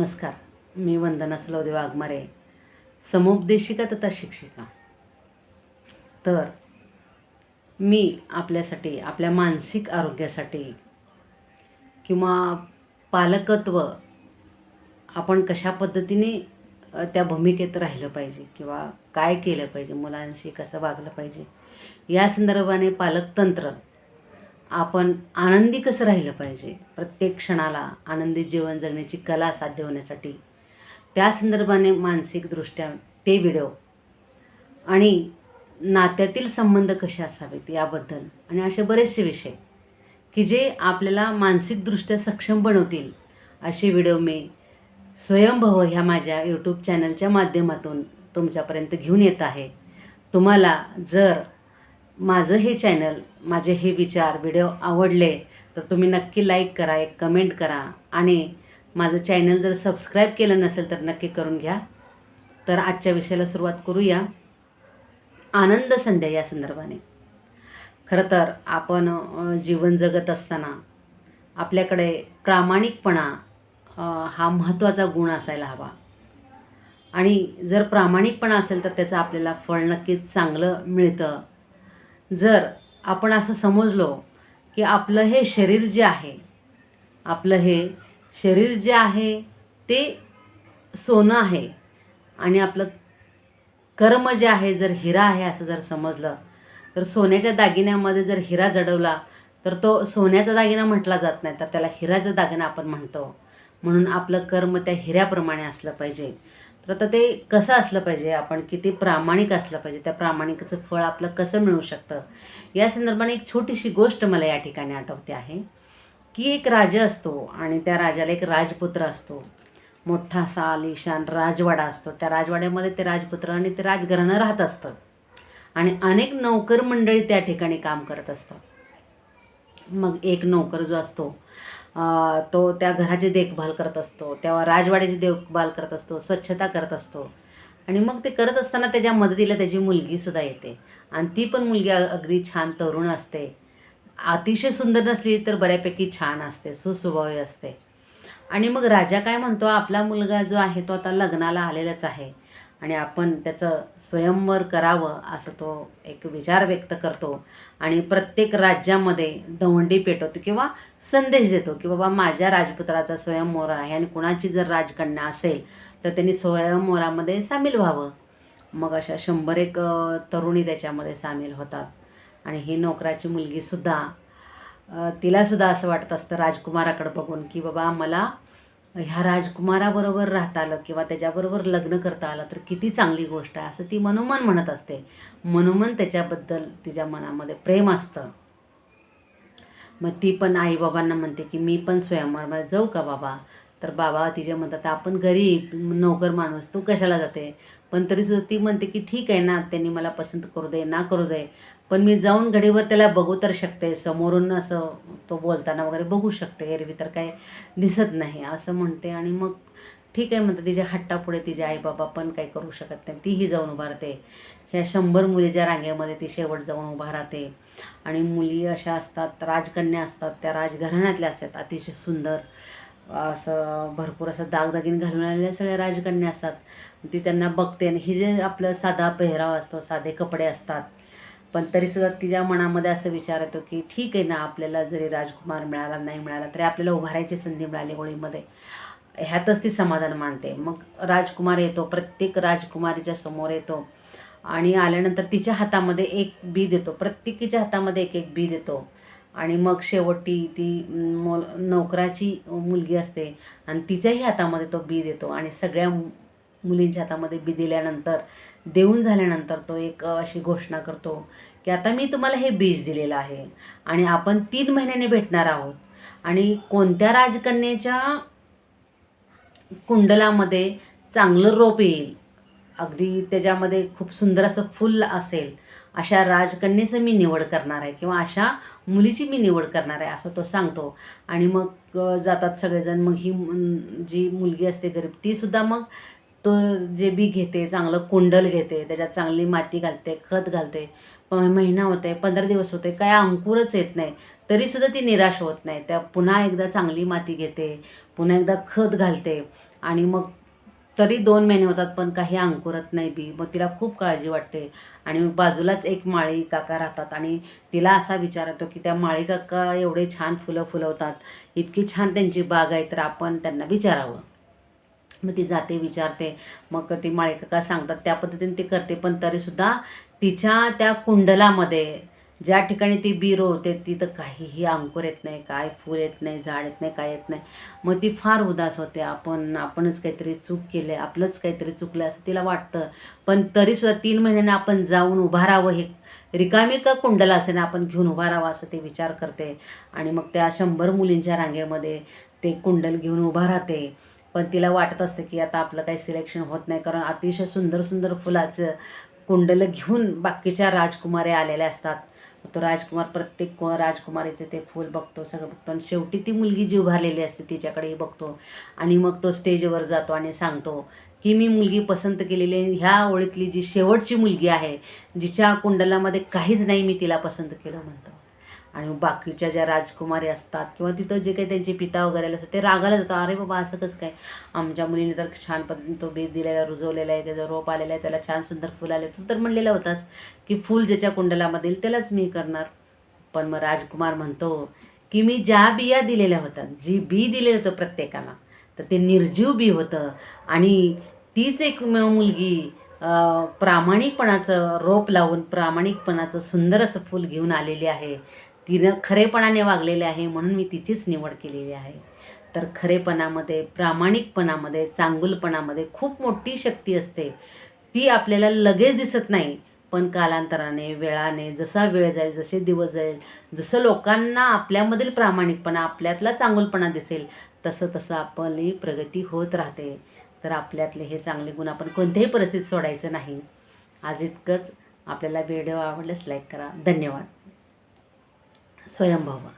नमस्कार. मी वंदना सलवदे वाघमारे. समुपदेशिका तथा शिक्षिका. तर मी आपल्यासाठी आपल्या मानसिक आरोग्यासाठी किंवा पालकत्व आपण कशा पद्धतीने त्या भूमिकेत राहिलं पाहिजे किंवा काय केलं पाहिजे मुलांशी कसं वागलं पाहिजे या संदर्भाने पालकतंत्र आपण आनंदी कसं राहिलं पाहिजे? प्रत्येक क्षणाला आनंदी जीवन जगण्याची कला साध्य होण्यासाठी. त्या संदर्भाने मानसिकदृष्ट्या ते व्हिडिओ आणि नात्यातील संबंध कसे असावेत याबद्दल आणि असे बरेचसे विषय की जे आपल्याला मानसिकदृष्ट्या सक्षम बनवतील असे व्हिडिओ मी स्वयंभव ह्या माझ्या यूट्यूब चॅनलच्या माध्यमातून तुमच्यापर्यंत घेऊन येत आहे. तुम्हाला जर माझं हे चॅनल माझे हे विचार व्हिडिओ आवडले तर तुम्ही नक्की लाईक करा एक कमेंट करा. आणि माझं चॅनल जर सबस्क्राईब केलं नसेल तर नक्की करून घ्या. तर आजच्या विषयाला सुरुवात करूया. आनंद संध्या या संदर्भाने. खरं तर आपण जीवन जगत असताना आपल्याकडे प्रामाणिकपणा हा महत्त्वाचा गुण असायला हवा. आणि जर प्रामाणिकपणा असेल तर त्याचं आपल्याला फळ नक्कीच चांगलं मिळतं. जर आपण असं समजलो की आपलं हे शरीर जे आहे आपलं हे शरीर जे आहे ते सोनं आहे आणि आपलं कर्म जे आहे जर हिरा आहे असं जर समजलं तर सोन्याच्या दागिन्यामध्ये जर हिरा जडवला तर तो सोन्याचा दागिना म्हटला जात नाही तर त्याला हिराचा दागिना आपण म्हणतो. म्हणून आपलं कर्म त्या हिऱ्याप्रमाणे असलं पाहिजे. तर आता ते कसं असलं पाहिजे? आपण किती प्रामाणिक असलं पाहिजे? त्या प्रामाणिकाचं फळ आपलं कसं मिळू शकतं? या संदर्भाने एक छोटीशी गोष्ट मला या ठिकाणी आठवते आहे. की एक राजा असतो आणि त्या राजाला एक राजपुत्र असतो. मोठा असा आलिशान राजवाडा असतो. त्या राजवाड्यामध्ये ते राजपुत्र आणि ते राजघराणं राहत असतं. आणि अनेक नोकर मंडळी त्या ठिकाणी काम करत असतात. मग एक नौकर जो असतो तो त्या घराची देखभाल करत असतो त्या राजवाड्याची देखभाल करत असतो स्वच्छता करत असतो. आणि मग ते करत असताना त्याच्या मदतीला त्याची मुलगीसुद्धा येते. आणि ती पण मुलगी अगदी छान तरुण असते. अतिशय सुंदर नसली तर बऱ्यापैकी छान असते सुस्वभावी असते. आणि मग राजा काय म्हणतो आपला मुलगा जो आहे तो आता लग्नाला आलेलाच आहे. आणि आपण त्याचं स्वयंवर करावं असं तो एक विचार व्यक्त करतो. आणि प्रत्येक राज्यामध्ये दवंडी पेटवतो किंवा संदेश देतो की बाबा माझ्या राजपुत्राचा स्वयंवर आहे आणि कुणाची जर राजकन्या असेल तर त्यांनी स्वयंवरामध्ये सामील व्हावं. मग अशा शंभर एक तरुणी त्याच्यामध्ये सामील होतात. आणि ही नोकराची मुलगीसुद्धा तिलासुद्धा असं वाटत असतं राजकुमाराकडं बघून की बाबा मला ह्या राजकुमाराबरोबर राहता आलं किंवा त्याच्याबरोबर लग्न करता आलं तर किती चांगली गोष्ट आहे. असं ती मनोमन म्हणत असते. मनोमन त्याच्याबद्दल तिच्या मनामध्ये प्रेम असतं. मग ती पण आईबाबांना म्हणते की मी पण स्वयंवरामध्ये जाऊ का बाबा? तर बाबा तिच्या म्हणतात आपण गरीब नोकर माणूस तू कशाला जाते? पण तरीसुद्धा ती म्हणते की ठीक आहे ना त्यांनी मला पसंत करू दे ना करू दे. पण मी जाऊन घडीवर त्याला बघू तर शकते. समोरून असं तो बोलताना वगैरे बघू शकते. एरवी तर काय दिसत नाही असं म्हणते. आणि मग ठीक आहे म्हणतात तिच्या हट्टापुढे तिचे आईबाबा पण काही करू शकत नाही. तीही जाऊन उभारते ह्या शंभर मुलीच्या रांगेमध्ये ती शेवट जाऊन उभा राहते. आणि मुली अशा असतात राजकन्या असतात. त्या राजघराण्यातल्या असतात. अतिशय सुंदर. असं भरपूर असं दागदागिन घालून आलेल्या सगळ्या राजकन्या असतात. ती त्यांना बघते आणि ही जे आपलं साधा पेहराव असतो साधे कपडे असतात. पण तरीसुद्धा तिच्या मनामध्ये असं विचार येतो की ठीक आहे ना आपल्याला जरी राजकुमार मिळाला नाही मिळाला तरी आपल्याला उभारायची संधी मिळाली होळीमध्ये. ह्यातच ती समाधान मानते. मग राजकुमार येतो प्रत्येक राजकुमारीच्या समोर येतो आणि आल्यानंतर तिच्या हातामध्ये एक बी देतो. प्रत्येकीच्या हातामध्ये एक एक बी देतो. आणि मग शेवटी ती मोल नोकराची मुलगी असते आणि तिच्याही हातामध्ये तो बी देतो आणि सगळ्या मुलींच्या हातामध्ये बी दिल्यानंतर देऊन झाल्यानंतर तो एक अशी घोषणा करतो की आता मी तुम्हाला हे बीज दिलेलं आहे आणि आपण तीन महिन्याने भेटणार आहोत. आणि कोणत्या राजकन्याच्या कुंडलामध्ये चांगलं रोप येईल अगदी त्याच्यामध्ये खूप सुंदर असं फुल असेल अशा राजकन्येचं मी निवड करणार आहे किंवा अशा मुलीची मी निवड करणार आहे असं तो सांगतो. आणि मग जातात सगळेजण. मग ही जी मुलगी असते गरीब तीसुद्धा मग तो जे बी घेते चांगलं कुंडल घेते त्याच्यात चांगली माती घालते खत घालते. महिना होते पंधरा दिवस होते काय अंकुरच येत नाही. तरीसुद्धा ती निराश होत नाही. त्या पुन्हा एकदा चांगली माती घेते पुन्हा एकदा खत घालते. आणि मग तरी दोन महिने होतात पण काही अंकुरत नाही बी. मग तिला खूप काळजी वाटते. आणि मग बाजूलाच एक माळी काका राहतात आणि तिला असा विचार येतो की त्या माळी काका एवढे छान फुलं फुलवतात इतकी छान त्यांची बाग आहे तर आपण त्यांना विचारावं. मग ती जाते विचारते. मग ती माळी काका सांगतात त्या पद्धतीने ती करते पण तरीसुद्धा तिच्या त्या कुंडलामध्ये ज्या ठिकाणी ती बी रोवते तिथं काहीही अंकुर येत नाही काय फूल येत नाही झाड येत नाही काय येत नाही. मग ती फार उदास होते. आपण आपणच काहीतरी चूक केले आपलंच काहीतरी चुकलं असं तिला वाटतं. पण तरीसुद्धा तीन महिन्याने आपण जाऊन उभा राहावं हे रिकामी का कुंडला असे ना आपण घेऊन उभा राहावं असं ते विचार करते. आणि मग त्या शंभर मुलींच्या रांगेमध्ये ते कुंडल घेऊन उभा राहते. पण तिला वाटत असतं की आता आपलं काही सिलेक्शन होत नाही. कारण अतिशय सुंदर सुंदर फुलाचं कुंडलं घेऊन बाकीच्या राजकुमारी आलेल्या असतात. तो राजकुमार प्रत्येक राजकुमारीचं राजकुमारीचे ते फूल बघतो सगळं बघतो. आणि शेवटी ती मुलगी जी उभारलेली असते तिच्याकडेही बघतो. आणि मग तो स्टेजवर जातो आणि सांगतो की मी मुलगी पसंत केलेली आहे. ह्या ओळीतली जी शेवटची मुलगी आहे जिच्या कुंडलामध्ये काहीच नाही मी तिला पसंत केलं म्हणतो. आणि बाकीच्या ज्या राजकुमारी असतात किंवा तिथं जे काही त्यांचे पिता वगैरे असतात ते रागायला जातात. अरे बाबा असं कसं काय? आमच्या मुलीने तर छान पद्धतीने तो बेद दिलेला रुजवलेला आहे त्याचा रोप आलेला आहे त्याला छान सुंदर फुल आले. तू तर म्हणलेला होतास की फूल ज्याच्या कुंडलामध्ये येईल त्यालाच मी करणार. पण मग राजकुमार म्हणतो की मी ज्या बिया दिलेल्या होत्या जी बी दिलेलं होतं प्रत्येकाला तर ते निर्जीव बी होतं. आणि तीच एक मुलगी प्रामाणिकपणाचं रोप लावून प्रामाणिकपणाचं सुंदर असं फूल घेऊन आलेली आहे. तिनं खरेपणाने वागलेले आहे म्हणून मी तिचीच निवड केलेली आहे. तर खरेपणामध्ये प्रामाणिकपणामध्ये चांगुलपणामध्ये खूप मोठी शक्ती असते. ती आपल्याला लगेच दिसत नाही पण कालांतराने वेळाने जसा वेळ जाईल जसे दिवस जाईल जसं लोकांना आपल्यामधील प्रामाणिकपणा आपल्यातला चांगुलपणा दिसेल तसं तसं आपली प्रगती होत राहते. तर आपल्यातले हे चांगले गुण आपण कोणत्याही परिस्थितीत सोडायचं नाही. आज इतकंच. आपल्याला व्हिडिओ आवडल्यास लाईक करा. धन्यवाद. स्वयंभावा